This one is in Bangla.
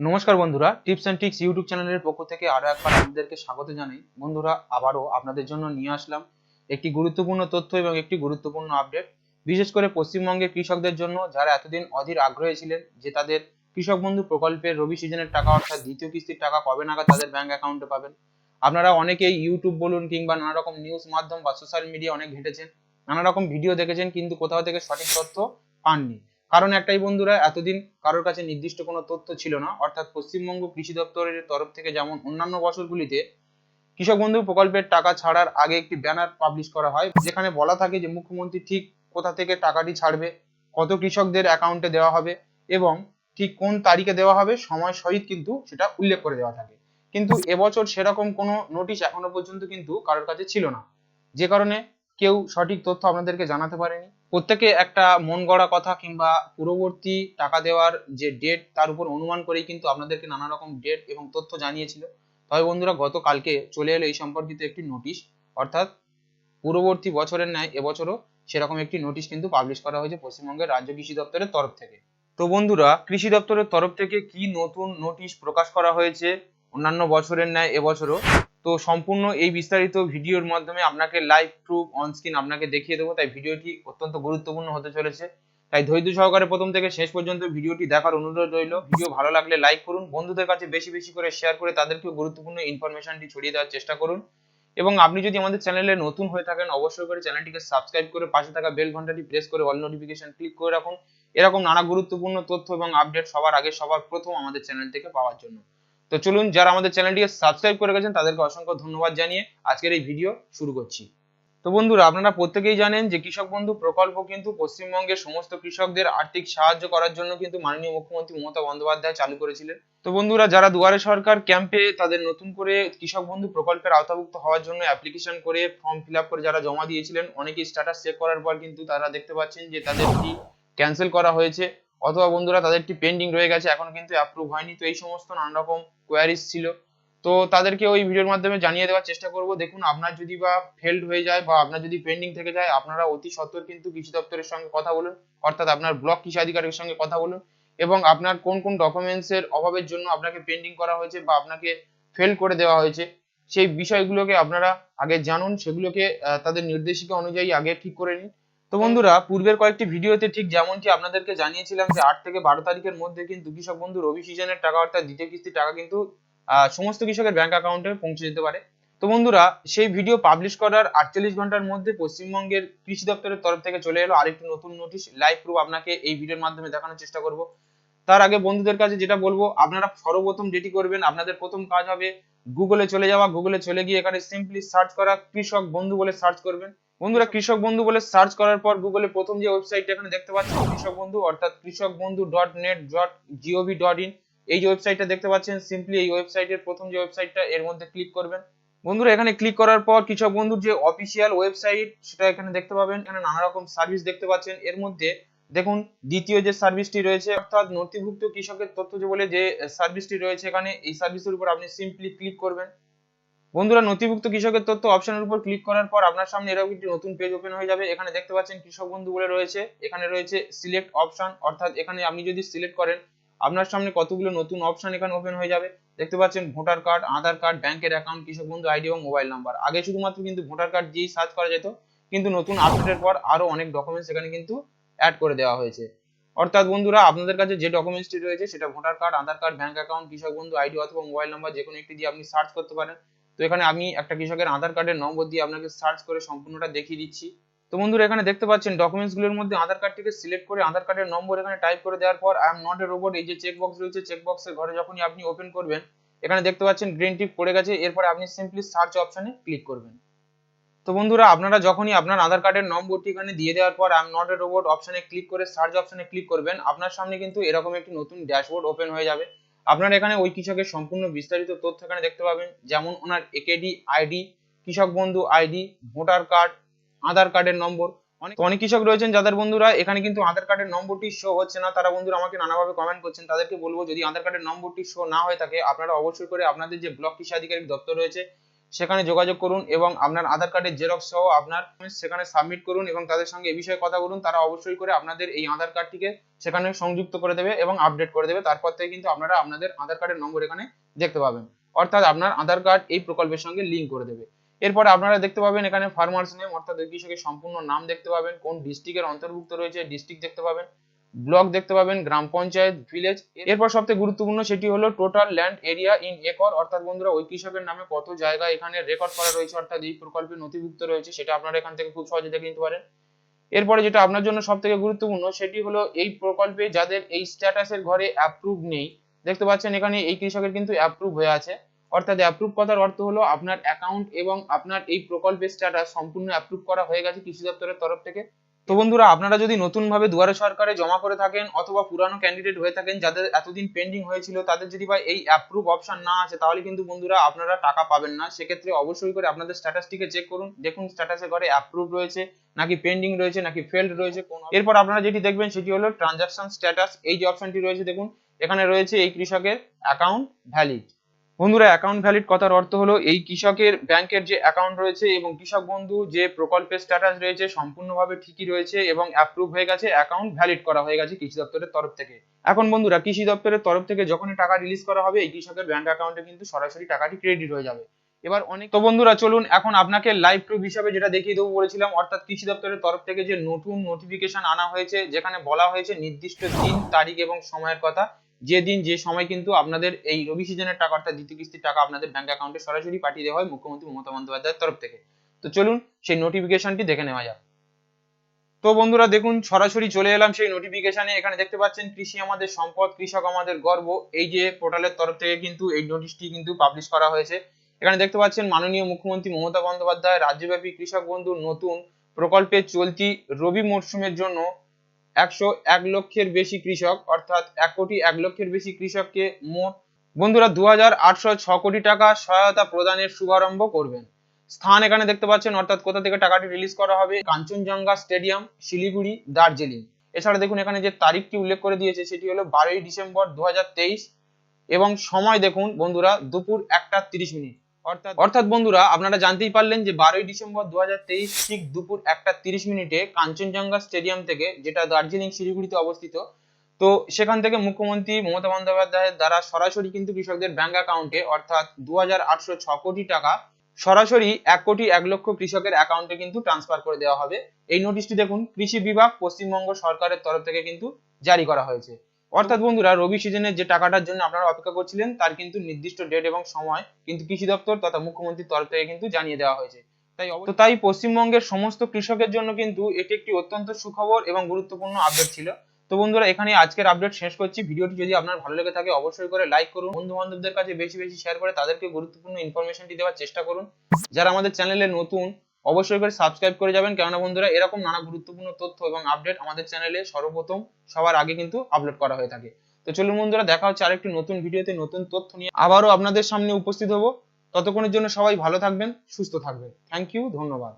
নমস্কার বন্ধুরা টিপস অ্যান্ড টিক্স ইউটিউব চ্যানেলের পক্ষ থেকে আরও একবার আপনাদেরকে স্বাগত জানাই। বন্ধুরা, আবারও আপনাদের জন্য নিয়ে আসলাম একটি গুরুত্বপূর্ণ তথ্য এবং একটি গুরুত্বপূর্ণ আপডেট বিশেষ করে পশ্চিমবঙ্গের কৃষকদের জন্য যারা এতদিন অধীর আগ্রহী ছিলেন যে তাদের কৃষক বন্ধু প্রকল্পের রবি সিজনের টাকা অর্থাৎ দ্বিতীয় কিস্তির টাকা কবে নাগাদ তাদের ব্যাংক অ্যাকাউন্টে পাবেন। আপনারা অনেকেই ইউটিউব বলুন কিংবা নানা রকম নিউজ মাধ্যম বা সোশ্যাল মিডিয়া অনেক ঘেটেছেন নানা রকম ভিডিও দেখেছেন কিন্তু কোথাও থেকে সঠিক তথ্য পাননি। কারণ একটাই বন্ধুরা, এতদিন কারোর কাছে নির্দিষ্ট কোনো তথ্য ছিল না। অর্থাৎ পশ্চিমবঙ্গ কৃষি দপ্তরের তরফ থেকে যেমন অন্যান্য বছরগুলিতে কৃষক বন্ধু প্রকল্পের টাকা ছাড়ার আগে একটি ব্যানার পাবলিশ করা হয়, যেখানে বলা থাকে যে মুখ্যমন্ত্রী ঠিক কোথা থেকে টাকাটি ছাড়বে, কত কৃষকদের অ্যাকাউন্টে দেওয়া হবে এবং ঠিক কোন তারিখে দেওয়া হবে, সময় সহিত কিন্তু সেটা উল্লেখ করে দেওয়া থাকে। কিন্তু এবছর সেরকম কোনো নোটিশ এখনও পর্যন্ত কিন্তু কারোর কাছে ছিল না। যে কারণে কেউ সঠিক তথ্য আপনাদেরকে জানাতে পারেনি। প্রত্যেকে একটা মন গড়া কথা কিংবা পূর্ববর্তী টাকা দেওয়ার যে ডেট তার উপর অনুমান করেই কিন্তু আপনাদেরকে নানা রকম ডেট এবং তথ্য জানিয়েছিল। তবে বন্ধুরা, গতকালকে চলে এলো এই সম্পর্কিত একটি নোটিশ অর্থাৎ পূর্ববর্তী বছরের ন্যায় এবছরও সেরকম একটি নোটিশ কিন্তু পাবলিশ করা হয়েছে পশ্চিমবঙ্গের রাজ্য কৃষি দপ্তরের তরফ থেকে। তো বন্ধুরা, কৃষি দপ্তরের তরফ থেকে কি নতুন নোটিশ প্রকাশ করা হয়েছে? অন্যান্য বছরের ন্যায় এবছরও তো সম্পূর্ণ এই বিস্তারিত ভিডিওর মাধ্যমে আপনাকে লাইভ প্রুফ অন স্ক্রিন আপনাকে দেখিয়ে দেবো। তাই ভিডিওটি অত্যন্ত গুরুত্বপূর্ণ হতে চলেছে। তাই ধৈর্য সহকারে প্রথম থেকে শেষ পর্যন্ত ভিডিওটি দেখার অনুরোধ রইল। ভিডিও ভালো লাগলে লাইক করুন। বন্ধুদের কাছে বেশি বেশি করে শেয়ার করে তাদেরকেও গুরুত্বপূর্ণ ইনফরমেশনটি ছড়িয়ে দেওয়ার চেষ্টা করুন। এবং আপনি যদি আমাদের চ্যানেলে নতুন হয়ে থাকেন, অবশ্যই করে চ্যানেলটিকে সাবস্ক্রাইব করে পাশে থাকা বেল ঘন্টাটি প্রেস করে অল নোটিফিকেশন ক্লিক করে রাখুন। এরকম নানা গুরুত্বপূর্ণ তথ্য এবং আপডেট সবার আগে সবার প্রথম আমাদের চ্যানেল থেকে পাওয়ার জন্য। তো চলুন, যারা আমাদের চ্যানেলটিকে সাবস্ক্রাইব করে গেছেন তাদেরকে অসংখ্য ধন্যবাদ জানিয়ে আজকের এই ভিডিও শুরু করছি। তো বন্ধুরা, আপনারা প্রত্যেকেই জানেন যে কৃষক বন্ধু প্রকল্প কিন্তু পশ্চিমবঙ্গের সমস্ত কৃষকদের আর্থিক সাহায্য করার জন্য কিন্তু মাননীয় মুখ্যমন্ত্রী মমতা বন্দ্যোপাধ্যায় চালু করেছিলেন। তো বন্ধুরা, যারা দুয়ারে সরকার ক্যাম্পে তাদের নতুন করে কৃষক বন্ধু প্রকল্পের আওতাভুক্ত হওয়ার জন্য অ্যাপ্লিকেশন করে ফর্ম ফিল করে যারা জমা দিয়েছিলেন, অনেকেই স্ট্যাটাস চেক করার পর কিন্তু তারা দেখতে পাচ্ছেন যে তাদেরটি ক্যান্সেল করা হয়েছে। অথবা বন্ধুরা তাদেরটি পেন্ডিং রয়ে গেছে, এখন কিন্তু অ্যাপ্রুভ হয়নি, তো এই সমস্ত নানা রকম কোয়ারিজ ছিল। তো তাদেরকে ওই ভিডিওর মাধ্যমে জানিয়ে দেওয়ার চেষ্টা করব। দেখুন, আপনার যদি বা ফেল্ড হয়ে যায় বা আপনার যদি পেন্ডিং থেকে যায়, আপনারা অতি সত্বর কিন্তু কৃষি দপ্তরের সঙ্গে কথা বলুন, অর্থাৎ আপনার ব্লক কৃষি আধিকারিকের সঙ্গে কথা বলুন, এবং আপনার কোন কোন ডকুমেন্টসের অভাবের জন্য আপনাকে পেন্ডিং করা হয়েছে বা আপনাকে ফেল করে দেওয়া হয়েছে, সেই বিষয়গুলোকে আপনারা আগে জানুন, সেগুলোকে তাদের নির্দেশিকা অনুযায়ী আগে ঠিক করে নিন। তো বন্ধুরা, পূর্বের কয়েকটি ভিডিওতে ঠিক যেমনটি আপনাদেরকে জানিয়েছিলাম যে আট থেকে বারো তারিখের মধ্যে কিন্তু কৃষক বন্ধু রবি সিজনের টাকা অর্থাৎ দ্বিতীয় কিস্তির টাকা কিন্তু সমস্ত কৃষকের ব্যাংক অ্যাকাউন্টে পৌঁছে যেতে পারে। তো বন্ধুরা, সেই ভিডিও পাবলিশ করার আটচল্লিশ ঘণ্টার মধ্যে পশ্চিমবঙ্গের কৃষি দপ্তরের তরফ থেকে চলে এলো আরেকটি নতুন নোটিশ লাইভ প্রুফ আপনাকে এই ভিডিওর মাধ্যমে দেখানোর চেষ্টা করব। তার আগে বন্ধুদের কাছে যেটা বলব, আপনারা সর্বপ্রথম যেটি করবেন, আপনাদের প্রথম কাজ হবে গুগলে চলে যাওয়া। গুগলে চলে গিয়ে এখানে সিম্পলি সার্চ করা, কৃষক বন্ধু বলে সার্চ করবেন। বন্ধুরা কৃষক বন্ধু বলে সার্চ করার পর গুগলে প্রথম যে ওয়েবসাইট এখানে দেখতে পাচ্ছেন, কৃষক বন্ধু, অর্থাৎ Krishak Bandhu dot net dot gov dot in এই যে ওয়েবসাইটটা দেখতে পাচ্ছেন সিম্পলি এই ওয়েবসাইটের প্রথম যে ওয়েবসাইটটা এর মধ্যে ক্লিক করবেন। বন্ধুরা এখানে ক্লিক করার পর কৃষক বন্ধুর যে অফিসিয়াল ওয়েবসাইট সেটা এখানে দেখতে পাবেন। এখানে নানা রকম সার্ভিস দেখতে পাচ্ছেন। এর মধ্যে দেখুন, দ্বিতীয় যে সার্ভিসটি রয়েছে, অর্থাৎ নথিভুক্ত কৃষকের তথ্য যে বলে যে সার্ভিসটি রয়েছে এখানে, এই সার্ভিসের উপর আপনি সিম্পলি ক্লিক করবেন। বন্ধুরা, নথিভুক্ত কৃষকের তথ্য অপশনের উপর ক্লিক করার পর আপনার সামনে এরকম একটি নতুন পেজ ওপেন হয়ে যাবে। এখানে দেখতে পাচ্ছেন কৃষক বন্ধু বলে রয়েছে। এখানে রয়েছে সিলেক্ট অপশন অর্থাৎ এখানে আপনি যদি সিলেক্ট করেন, আপনার সামনে কতগুলো নতুন অপশন এখানে ওপেন হয়ে যাবে। দেখতে পাচ্ছেন ভোটার কার্ড আধার কার্ড ব্যাংকের অ্যাকাউন্ট কৃষক বন্ধু আইডি এবং মোবাইল নাম্বার আগে শুধুমাত্র কিন্তু ভোটার কার্ড দিয়েই সার্চ করা যেত, কিন্তু নতুন আপডেটের পর আরও অনেক ডকুমেন্টস এখানে কিন্তু অ্যাড করে দেওয়া হয়েছে। অর্থাৎ বন্ধুরা, আপনাদের কাছে যে ডকুমেন্টসটি রয়েছে, সেটা voter card Aadhaar card bank account Krishak Bandhu ID অথবা মোবাইল নাম্বার যে কোনো একটি দিয়ে আপনি সার্চ করতে পারেন। তো এখানে আমি একটা কৃষকের আধার কার্ডের নম্বর দিয়ে আপনাকে সার্চ করে সম্পূর্ণটা দেখিয়ে দিচ্ছি। তো বন্ধুরা, এখানে দেখতে পাচ্ছেন ডকুমেন্টসগুলোর মধ্যে আধার কার্ডটিকে সিলেক্ট করে আধার কার্ডের নম্বর এখানে টাইপ করে দেওয়ার পর I am not a robot এই যে চেক বক্স রয়েছে চেক বক্সের ঘরে যখনই আপনি ওপেন করবেন, এখানে দেখতে পাচ্ছেন গ্রিন টিক পড়ে গেছে, এরপরে আপনি সিম্পলি সার্চ অপশনে ক্লিক করবেন। তো বন্ধুরা, আপনারা যখনই আপনার আধার কার্ডের নম্বরটি এখানে দিয়ে দেওয়ার পর I am not a robot অপশনে ক্লিক করে সার্চ অপশনে ক্লিক করবেন, আপনার সামনে কিন্তু এরকম একটি নতুন ড্যাশবোর্ড ওপেন হয়ে যাবে। আপনারা এখানে ওই কৃষকের সম্পূর্ণ বিস্তারিত তথ্য এখানে দেখতে পাবেন। যেমন ওনার একেডি আইডি কৃষক বন্ধু আইডি ভোটার কার্ড, আধার কার্ডের নম্বর। অনেক অনেক কৃষক রয়েছেন যাদের বন্ধুরা, এখানে কিন্তু আধার কার্ডের নম্বরটি শো হচ্ছে না। তারা বন্ধুরা আমাকে নানাভাবে কমেন্ট করছেন। তাদেরকে বলব, যদি আধার কার্ডের নম্বরটি শো না হয়ে থাকে, আপনারা অবশ্যই করে আপনাদের যে ব্লক কৃষি আধিকারিক দপ্তর রয়েছে সেখানে যোগাযোগ করুন এবং আপনার আধার কার্ডের জেরক্স সহ আপনার সেখানে সাবমিট করুন এবং তাদের সঙ্গে এই বিষয়ে কথা বলুন। তারা অবশ্যই করে আপনাদের এই আধার কার্ডটিকে সেখানে সংযুক্ত করে দেবে এবং আপডেট করে দেবে। তারপর থেকে কিন্তু আপনারা আপনাদের আধার কার্ডের নম্বর এখানে দেখতে পাবেন। অর্থাৎ আপনার আধার কার্ড এই প্রকল্পের সঙ্গে লিঙ্ক করে দেবে। এরপরে আপনারা দেখতে পাবেন এখানে ফার্মার্স নেম অর্থাৎ ওই কৃষকের সম্পূর্ণ নাম দেখতে পাবেন, কোন ডিস্ট্রিক্টের অন্তর্ভুক্ত রয়েছে ডিস্ট্রিক্ট দেখতে পাবেন। ব্লক দেখতে পাবেন, গ্রাম পঞ্চায়েত ভিলেজ এরপর সবথেকে গুরুত্বপূর্ণ সেটি হলো total land area in acre অর্থাৎ বন্ধুরা ওই কৃষকের নামে কত জায়গা এখানে রেকর্ড করা রয়েছে, অর্থাৎ এই প্রকল্পে নথিভুক্ত রয়েছে, সেটা আপনারা এখান থেকে খুব সহজে দেখে নিতে পারেন। এরপরে যেটা আপনার জন্য সব থেকে গুরুত্বপূর্ণ, সেটি হলো এই প্রকল্পে যাদের এই স্ট্যাটাসের ঘরে অ্যাপ্রুভ নেই, দেখতে পাচ্ছেন এখানে এই কৃষকের কিন্তু অ্যাপ্রুভ হয়ে আছে। অর্থাৎ অ্যাপ্রুভ কথার অর্থ হলো আপনার অ্যাকাউন্ট এবং আপনার এই প্রকল্পের স্ট্যাটাস সম্পূর্ণ অ্যাপ্রুভ করা হয়ে গেছে কৃষি দপ্তরের তরফ থেকে। তো বন্ধুরা, আপনারা যদি নতুন ভাবে দুয়ারে সরকারে জমা করে থাকেন অথবা পুরানো ক্যান্ডিডেট হয়ে থাকেন, যাদের এতদিন পেন্ডিং হয়েছিল, তাদের যদি বা এই অ্যাপ্রুভ অপশন না আছে, তাহলে কিন্তু বন্ধুরা আপনারা টাকা পাবেন না। সেক্ষেত্রে অবশ্যই করে আপনাদের স্ট্যাটাসটিকে চেক করুন। দেখুন স্ট্যাটাসে ঘরে অ্যাপ্রুভ রয়েছে, নাকি পেন্ডিং রয়েছে, নাকি ফেলড রয়েছে, কোন এরপর আপনারা যেটি দেখবেন, সেটি হলো ট্রানজাকশন স্ট্যাটাস এই যে অপশনটি রয়েছে, দেখুন, এখানে রয়েছে এই কৃষকের অ্যাকাউন্ট ভ্যালিড বন্ধুরা অ্যাকাউন্ট ভ্যালিড কথার অর্থ হলো এই কৃষকের ব্যাংকের যে অ্যাকাউন্ট রয়েছে এবং কৃষক বন্ধু যে প্রকল্পের স্ট্যাটাস রয়েছে সম্পূর্ণভাবে ঠিকই রয়েছে এবং অ্যাপ্রুভ হয়ে গেছে অ্যাকাউন্ট ভ্যালিড করা হয়ে গেছে কৃষি দপ্তরের তরফ থেকে। এখন বন্ধুরা, কৃষি দপ্তরের তরফ থেকে যখনই টাকা রিলিজ করা হবে, এই কৃষকের ব্যাংক অ্যাকাউন্টে কিন্তু সরাসরি টাকাটি ক্রেডিট হয়ে যাবে। এবার অনেক তো বন্ধুরা, চলুন এখন আপনাকে লাইভ প্রুফ হিসাবে যেটা দেখিয়ে দেবো বলেছিলাম, অর্থাৎ কৃষি দপ্তরের তরফ থেকে যে নতুন নোটিফিকেশন আনা হয়েছে, যেখানে বলা হয়েছে নির্দিষ্ট দিন, তারিখ এবং সময়ের কথা। যে দিন যে সময় কিন্তু আপনাদের এই রবি সিজনের টাকা অর্থাৎ দ্বিতীয় কিস্তির টাকা আপনাদের ব্যাংক অ্যাকাউন্টে সরাসরি পাঠিয়ে দেওয়া হয় মুখ্যমন্ত্রী মমতা বন্দ্যোপাধ্যায়ের তরফ থেকে। তো চলুন সেই নোটিফিকেশনটি দেখে নেওয়া যাক। তো বন্ধুরা দেখুন, সরাসরি চলে এলাম সেই নোটিফিকেশনে এখানে দেখতে পাচ্ছেন, কৃষি আমাদের সম্পদ, কৃষক আমাদের গর্ব। এই যে পোর্টালের তরফ থেকে কিন্তু এই নোটিশটি কিন্তু পাবলিশ করা হয়েছে। এখানে দেখতে পাচ্ছেন, মাননীয় মুখ্যমন্ত্রী মমতা বন্দ্যোপাধ্যায়, রাজ্যব্যাপী কৃষক বন্ধু নতুন প্রকল্পে চলতি রবি মরশুমের জন্য একশো এক লক্ষের বেশি কৃষক, অর্থাৎ এক কোটি এক লক্ষের বেশি কৃষককে মোট বন্ধুরা দু হাজার আটশো ছ কোটি টাকা সহায়তা প্রদানের শুভারম্ভ করবেন। স্থান এখানে দেখতে পাচ্ছেন, অর্থাৎ কোথা থেকে টাকাটি রিলিজ করা হবে? কাঞ্চনজঙ্ঘা স্টেডিয়াম, শিলিগুড়ি, দার্জিলিং। এছাড়া দেখুন, এখানে যে তারিখটি উল্লেখ করে দিয়েছে, সেটি হলো বারোই ডিসেম্বর দু হাজার তেইশ। এবং সময় দেখুন বন্ধুরা, দুপুর একটা তিরিশ মিনিট। অর্থাৎ বন্ধুরা, আপনারা জানতেই পারলেন যে বারোই ডিসেম্বর দু ঠিক দুপুর একটা তিরিশ মিনিটে কাঞ্চনজঙ্ঘা স্টেডিয়াম থেকে, যেটা দার্জিলিং শিলিগুড়িতে অবস্থিত, তো সেখান থেকে মুখ্যমন্ত্রী মমতা বন্দ্যোপাধ্যায়ের দ্বারা সরাসরি কিন্তু কৃষকদের ব্যাংক অ্যাকাউন্টে, অর্থাৎ দু কোটি টাকা, সরাসরি এক কোটি এক লক্ষ কৃষকের অ্যাকাউন্টে কিন্তু ট্রান্সফার করে দেওয়া হবে। এই নোটিশটি দেখুন, কৃষি বিভাগ পশ্চিমবঙ্গ সরকারের তরফ থেকে কিন্তু জারি করা হয়েছে। অর্থাৎ বন্ধুরা, রবি সিজনের যে টাকাটার জন্য আপনারা অপেক্ষা করছিলেন, তার কিন্তু নির্দিষ্ট ডেট এবং সময় কিন্তু কৃষি দপ্তর তথা মুখ্যমন্ত্রীর তরফ থেকে কিন্তু জানিয়ে দেওয়া হয়েছে। তাই তো তাই পশ্চিমবঙ্গের সমস্ত কৃষকের জন্য কিন্তু এটি একটি অত্যন্ত সুখবর এবং গুরুত্বপূর্ণ আপডেট ছিল। তো বন্ধুরা, এখানে আজকের আপডেট শেষ করছি। ভিডিওটি যদি আপনার ভালো লেগে থাকে, অবশ্যই করে লাইক করুন। বন্ধু বান্ধবদের কাছে বেশি বেশি শেয়ার করে তাদেরকে গুরুত্বপূর্ণ ইনফরমেশনটি দেওয়ার চেষ্টা করুন। যারা আমাদের চ্যানেলে নতুন অবশ্যই করে সাবস্ক্রাইব করে যাবেন। কেননা বন্ধুরা, এরকম নানা গুরুত্বপূর্ণ তথ্য এবং আপডেট আমাদের চ্যানেলে সর্বপ্রথম সবার আগে কিন্তু আপলোড করা হয়ে থাকে। তো চলুন বন্ধুরা, দেখা হচ্ছে আরেকটি নতুন ভিডিওতে নতুন তথ্য নিয়ে। আবারও আপনাদের সামনে উপস্থিত হব। ততক্ষণের জন্য সবাই ভালো থাকবেন, সুস্থ থাকবেন। থ্যাংক ইউ ধন্যবাদ।